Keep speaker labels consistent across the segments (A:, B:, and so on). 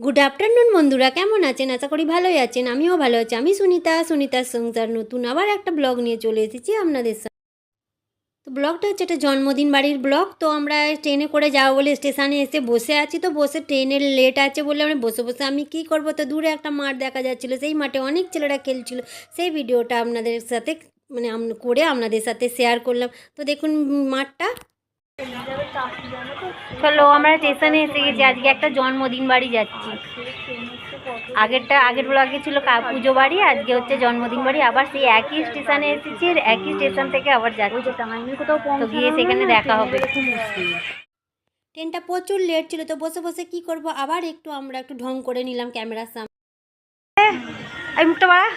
A: Good afternoon বন্ধুরা। কেমন আছেন? আশা করি ভালোই আছেন। আমিও ভালো আছি। আমি সুনিতা, সুনিতার সংসার নতুন আবার একটা ব্লগ নিয়ে চলে এসেছি আপনাদের সাথে তো ব্লগটা হচ্ছে একটা জন্মদিন বাড়ির ব্লগ। তো আমরা ট্রেনে করে যাব বলে স্টেশনে এসে বসে আছি। তো বসে ট্রেনের লেট আছে বলে আমরা বসে বসে আমি কি করব? তো দূরে একটা মাঠ দেখা যাচ্ছিল। সেই মাঠে অনেক ছেলেরা খেলছিল। সেই ভিডিওটা আপনাদের সাথে মানে করে আপনাদের সাথে শেয়ার করলাম। তো দেখুন মাঠটা চলো আমরা স্টেশনে এসে গেছি। আজকে একটা জন্মদিন বাড়ি যাচ্ছি। আগেরটা আগের ব্লগে ছিল পুজো বাড়ি আজকে হচ্ছে জন্মদিন বাড়ি। আবার সেই একই স্টেশনে এসেছি একই স্টেশন থেকে আবার যাচ্ছি। তো গিয়ে সেখানে দেখা হবে। ট্রেনটা প্রচুর লেট ছিল তো বসে বসে কি করব? আবার একটু আমরা একটু ঢং করে নিলাম ক্যামেরার সামনে এই মুখটা বাড়া।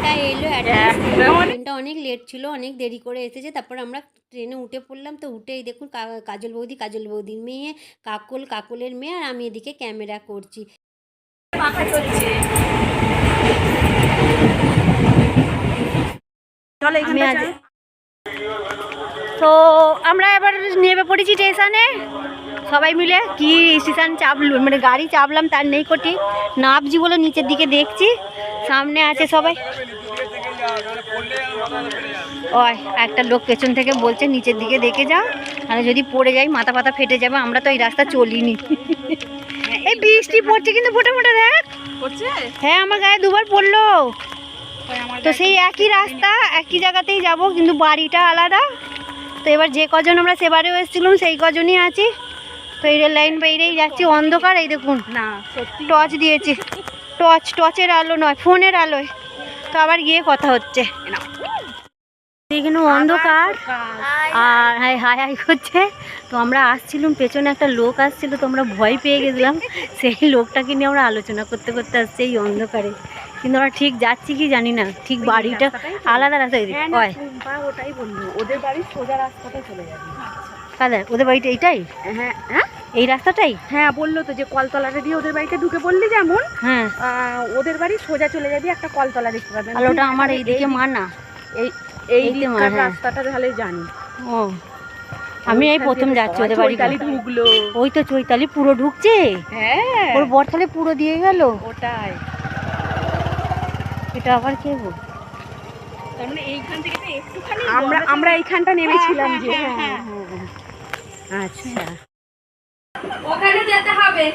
A: ট্রেনটা এলো ট্রেনটা অনেক লেট ছিল অনেক দেরি করে এসেছে। তারপর আমরা ট্রেনে উঠে পড়লাম। তো উঠেই দেখুন কাজল বৌদি কাজল বৌদির মেয়ে কাকল কাকলের মেয়ে আর আমি এদিকে ক্যামেরা করছি। তো আমরা এবার নেমে পড়েছি স্টেশনে সবাই মিলে কি স্টেশন চাপল মানে গাড়ি চাপলাম তার নেই কোটি নাবজি বলে নিচের দিকে দেখছি। সামনে আছে সবাই। ওই একটা লোক পেছন থেকে বলছে নিচের দিকে দেখে যাও। তাহলে যদি পড়ে যাই মাথা পাতা ফেটে যাবে আমরা তো এই রাস্তা চলিনি। এই বৃষ্টি পড়ছে কিন্তু ফোটে ফোটে দেখ। হ্যাঁ আমার গায়ে দুবার পড়ল। তো সেই একই রাস্তা একই জায়গাতেই যাব কিন্তু বাড়িটা আলাদা। তো এবার যে কজন আমরা সেবারেও এসেছিলাম সেই কজনই আছি। তো এই রেল লাইন বাইরেই যাচ্ছি অন্ধকার এই দেখুন।
B: না
A: টর্চ দিয়েছি। টর্চ টর্চের আলো নয় ফোনের আলোয়। তো আবার গিয়ে কথা হচ্ছে। এখানে অন্ধকার। আর হাই হাই হাই করছে। তো আমরা আসছিলাম পেছনে একটা লোক আসছিল তো আমরা ভয় পেয়ে গেছিলাম। সেই লোকটাকে নিয়ে আমরা আলোচনা করতে করতে আসছি এই অন্ধকারে। কিন্তু আমরা ঠিক যাচ্ছি কি জানি না। ঠিক বাড়িটা আলাদা রাস্তা
B: হ্যাঁ,
A: হয়
B: ওটাই ওদের বাড়ির সোজা রাস্তাটাই চলে যাবে
A: কাদের? ওদের বাড়িটা এইটাই?
B: হ্যাঁ হ্যাঁ
A: এই রাস্তাটাই?
B: হ্যাঁ বলল তো যে কলতলাটা দিয়ে ওদের বাড়িতে ঢুকে বললি যেমন।
A: হ্যাঁ।
B: ওদের বাড়ি সোজা চলে যাবি একটা কলতলা দেখতে পাবেন
A: আর ওটা আমার এইদিকে মানা
B: এই এই
A: হ্যাঁ।
B: রাস্তাটা তাহলে জানি।
A: ও। আমি এই প্রথম যাচ্ছি ওদের বাড়ি
B: চৈতালি ঢুকলো।
A: ওই তো চৈতালি পুরো ঢুকছে?
B: হ্যাঁ।
A: ওর বরতালে পুরো দিয়ে গেল?
B: ওটাই।
A: এটা আবার কে গো?
B: মানে এইখান থেকে একটুখানি আমরা আমরা এইখানটা নেমেছিলাম যে। হ্যাঁ হ্যাঁ হ্যাঁ।
A: আচ্ছা।
C: ওখানে যেতে হবে।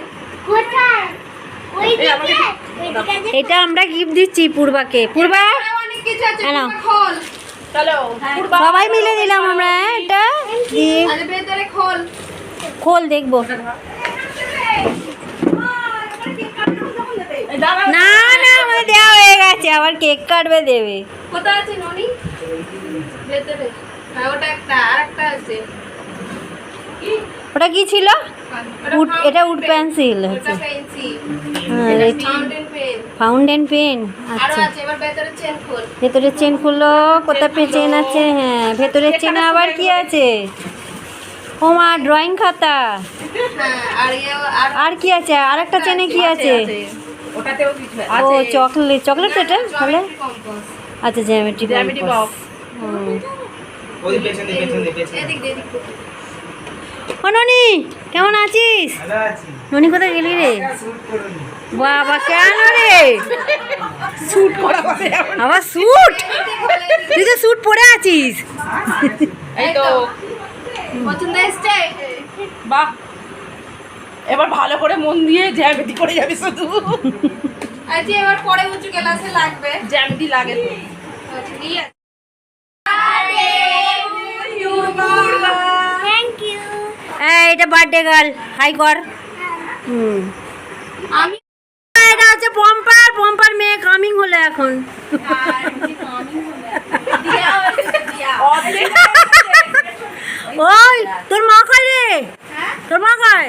A: এটা আমরা গিফট দিচ্ছি পূর্বাকে। পূর্বা?
C: অনেক কিছু আছে
A: হ্যালো। সবাই মিলে দিলাম আমরা হ্যাঁ, এটা
C: খোল।
A: খোল দেখব। না না আমাদের দেওয়া হয়ে গেছে। আবার কেক কাটবে দেবে।
C: কোথায় আছে ননি? ভেতরে। হ্যাঁ ওটা একটা আর একটা আছে।
A: ওটা কি ছিল? উড এটা উড পেন্সিল হচ্ছে। হ্যাঁ
C: ফাউন্টেন পেন
A: পেন আচ্ছা।
C: ভেতরে চেন খোল।
A: ভেতরের চেন খুললো কোথা পে চেন আছে? হ্যাঁ ভেতরের চেনে আবার কি আছে? ও মা ড্রয়িং খাতা।
C: হ্যাঁ আর ইয়ে আর
A: কি আছে? আর একটা চেনে কি আছে ও চকলেট চকলেট এটা? তাহলে? আচ্ছা জ্যামেট্রি
B: জ্যামিতি বক্স
D: ওই পেছনে পেছনে পেছনে
C: এদিক দিয়ে এদিক দিয়ে।
A: ও ননি কেমন আছিস?
D: ভালো
A: ননি কোথায় গেলি রে? বাবা কেন রে?
B: শুট করা
A: আবার স্যুট তুই তো স্যুট পরে আছিস।
B: এই তো।
C: পছন্দ এসছে?
B: বাহ। এবার ভালো করে মন দিয়ে জ্যামিতি করে যাবে শুধু।
C: আজকে এবার পরে উঁচু ক্লাসে লাগবে।
B: জ্যামিতি লাগে তো।
C: আচ্ছা, ঠিক আছে
A: এটা বার্থডে গার্ল হাই কর। হুম।
C: আমি
A: এটা হচ্ছে পম্পার পম্পার মেয়ে কামিং হলো এখন। ওই তোর মা কয় রে? তোর মা কয়?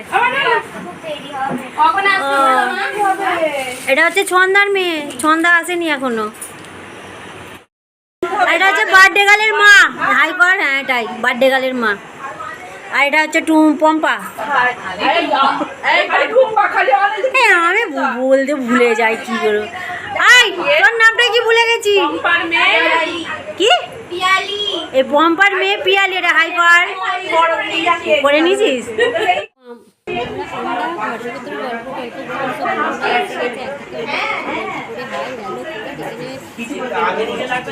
C: কখন
A: এটা হচ্ছে ছন্দার মেয়ে। ছন্দা আসেনি এখনও। এটা হচ্ছে বার্থডে গার্লের মা। হাই কর। হ্যাঁ এটাই। বার্থডে গার্লের মা। আর এটা হচ্ছে টু পম্পা। আমি বলতে ভুলে যাই কি করে আই তোর নামটা কি ভুলে গেছি? কি? এই পম্পার মেয়ে পিয়ালি এটা হাই কর করে নিয়েছিস?
D: আগে নিচে লাগতো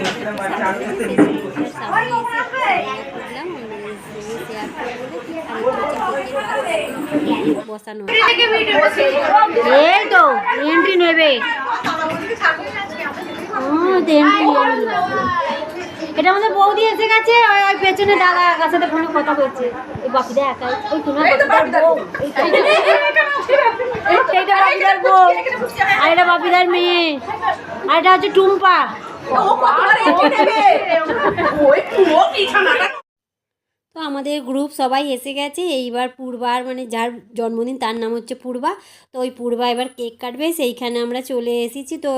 A: বসানো এই তো এন্ট্রি নেবে। এটা আমাদের বৌদি এসে গেছে ওই পেছনে দাদা কার সাথে ফোনে কথা বলছে। ওই বাপিদা একাই ওই তোমার বাপিদার বউ। এই তো। এইটা বাপিদার বউ। আর এটা বাপিদার মেয়ে। আর এটা হচ্ছে টুম্পা। তো আমাদের গ্রুপ সবাই এসে গেছে। এইবার পূর্বার মানে যার জন্মদিন তার নাম হচ্ছে পূর্বা। তো ওই পূর্বা এবার কেক কাটবে। সেইখানে আমরা চলে এসেছি। তো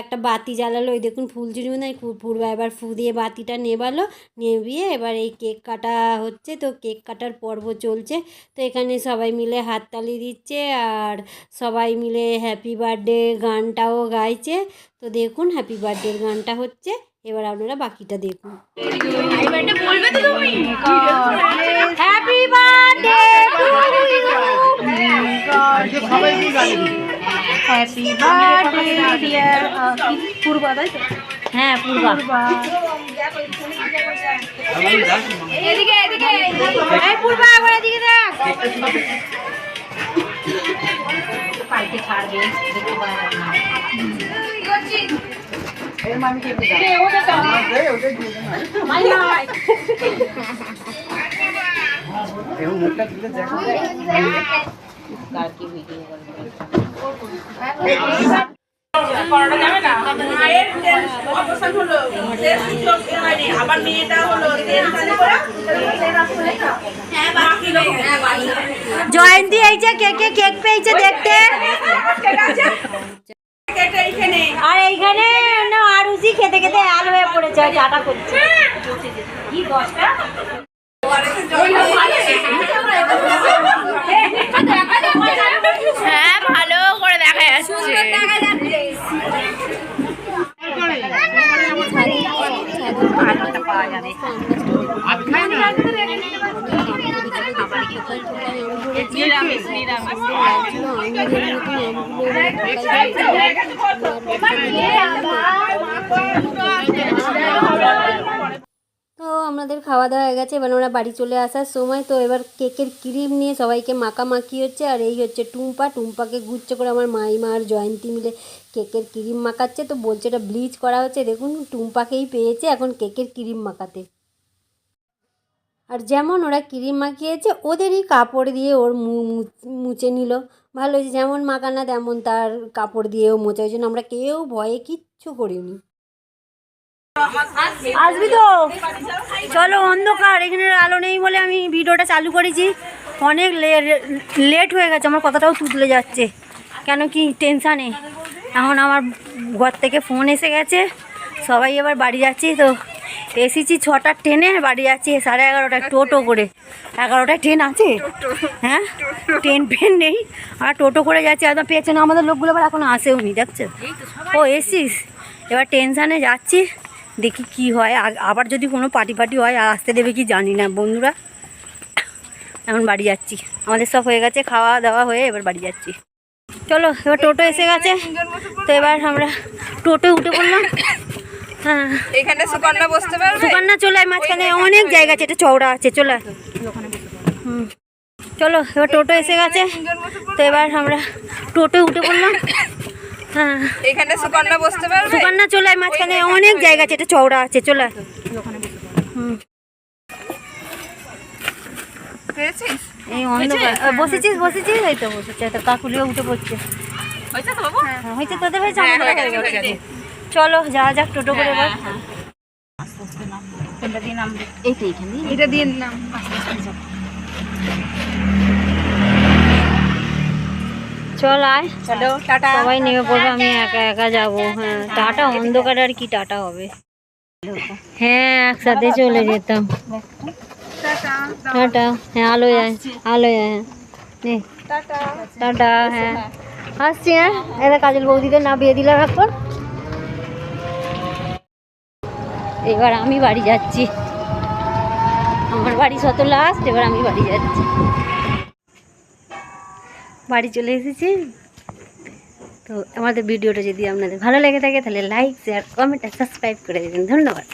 A: একটা বাতি জ্বালালো। ওই দেখুন ফুল চুরি না পূর্বা এবার ফু দিয়ে বাতিটা নেবালো। নেবিয়ে এবার এই কেক কাটা হচ্ছে। তো কেক কাটার পর্ব চলছে। তো এখানে সবাই মিলে হাততালি দিচ্ছে আর সবাই মিলে হ্যাপি বার্থডে গানটাও গাইছে। তো দেখুন হ্যাপি বার্থডের গানটা হচ্ছে। এবার আপনারা বাকিটা দেখুন। Happy birthday happy birthday Purba তাই তো হ্যাঁ পূর্বা
C: এদিকে এদিকে
A: এই পূর্বা একবার এদিকে দেখ পাইতে ছাড়বে দেখতে না জয়ন্তী এই যে কেকে কেক পেয়েছে দেখতে। আর এইখানে না আরুষি খেতে খেতে আল হয়ে পড়েছে আর চাটা করছে।
C: হ্যাঁ ভালো করে দেখা যাচ্ছে।
A: তো আমাদের খাওয়া দাওয়া হয়ে গেছে, এবার আমরা বাড়ি চলে আসার সময়। তো এবার কেকের ক্রিম নিয়ে সবাইকে মাখামাখি হচ্ছে, আর এই হচ্ছে টুম্পা। টুম্পাকে গুচ্ছে করে আমার মাইমা আর জয়ন্তী মিলে কেকের ক্রিম মাখাচ্ছে। তো বলছে এটা ব্লিচ করা হচ্ছে। দেখুন, টুম্পাকেই পেয়েছে এখন কেকের ক্রিম মাখাতে। আর যেমন ওরা ক্রিম মাখিয়েছে, ওদেরই কাপড় দিয়ে ওর মুছে নিল। ভালো হয়েছে, যেমন মাখানা, তেমন তার কাপড় দিয়েও মোচা জন্য আমরা কেউ ভয়ে কিচ্ছু করিনি। আসবি তো? চলো অন্ধকার, এখানে আলো নেই বলে আমি ভিডিওটা চালু করেছি। অনেক লেট হয়ে গেছে, আমার কথাটাও তুতলে যাচ্ছে। কেন কি টেনশানে এখন আমার ঘর থেকে ফোন এসে গেছে। সবাই এবার বাড়ি যাচ্ছি তো। এসেছি ছটার ট্রেনে, বাড়ি যাচ্ছি সাড়ে এগারোটায়, টোটো করে। এগারোটায় ট্রেন আছে? হ্যাঁ? ট্রেন ফেন নেই। আর টোটো করে যাচ্ছি, একদম পেছনে আমাদের লোকগুলো আবার এখন আসেও নি যাচ্ছে ও এসিস এবার টেনশানে যাচ্ছি। দেখি কি হয়। আবার যদি কোনো পার্টি পার্টি হয় আর আসতে দেবে কি জানি না বন্ধুরা। এখন বাড়ি যাচ্ছি। আমাদের সব হয়ে গেছে খাওয়া দাওয়া হয়ে এবার বাড়ি যাচ্ছি। চলো এবার টোটো এসে গেছে। তো এবার আমরা টোটো উঠে পড়লাম। হ্যাঁ।
B: এখানে সুকন্যা বসতে পারবে?
A: সুকন্যা চলে আয় মাঝখানে অনেক জায়গা আছে এটা চওড়া আছে চলে আয়। হুম। চলো এবার টোটো এসে গেছে। তো এবার আমরা টোটো উঠে পড়লাম। হ্যাঁ।
B: এখানে সুকন্যা বসতে পারবে?
A: সুকন্যা চলে আয় মাঝখানে অনেক জায়গা আছে এটা চওড়া আছে চলে আয়। হুম এই অন্ধকার। বসেছিস বসেছিস? এই তো বসেছে তো কাকুলিও উঠে পড়ছে।
B: হয়েছে তো বাবু?
A: হ্যাঁ, হয়েছে তোদের হয়েছে?
B: হ্যাঁ,
A: আমাদের
B: হয়ে
A: হয়ে
B: হয়ে।
A: চলো যা যাক টোটো করে এবার।
B: এটা দিয়ে নাম
A: চল আয়।
B: চলো টাটা।
A: সবাই নেমে পড়বে আমি একা একা যাব হ্যাঁ। টাটা অন্ধকার আর কি টাটা হবে? হ্যাঁ একসাথে চলে যেতাম। টাটা। হ্যাঁ আলো যায় আলো যায় হ্যাঁ। নে। টাটা। হ্যাঁ। আসছি হ্যাঁ। এবার কাজল বৌদিদের না বিয়ে দিলাম এখন। এবার আমি বাড়ি যাচ্ছি। আমার বাড়ি শত লাস্ট এবার আমি বাড়ি যাচ্ছি। বাড়ি চলে এসেছি। তো আমাদের ভিডিওটা যদি আপনাদের ভালো লেগে থাকে, তাহলে লাইক শেয়ার কমেন্ট আর সাবস্ক্রাইব করে দেবেন। ধন্যবাদ।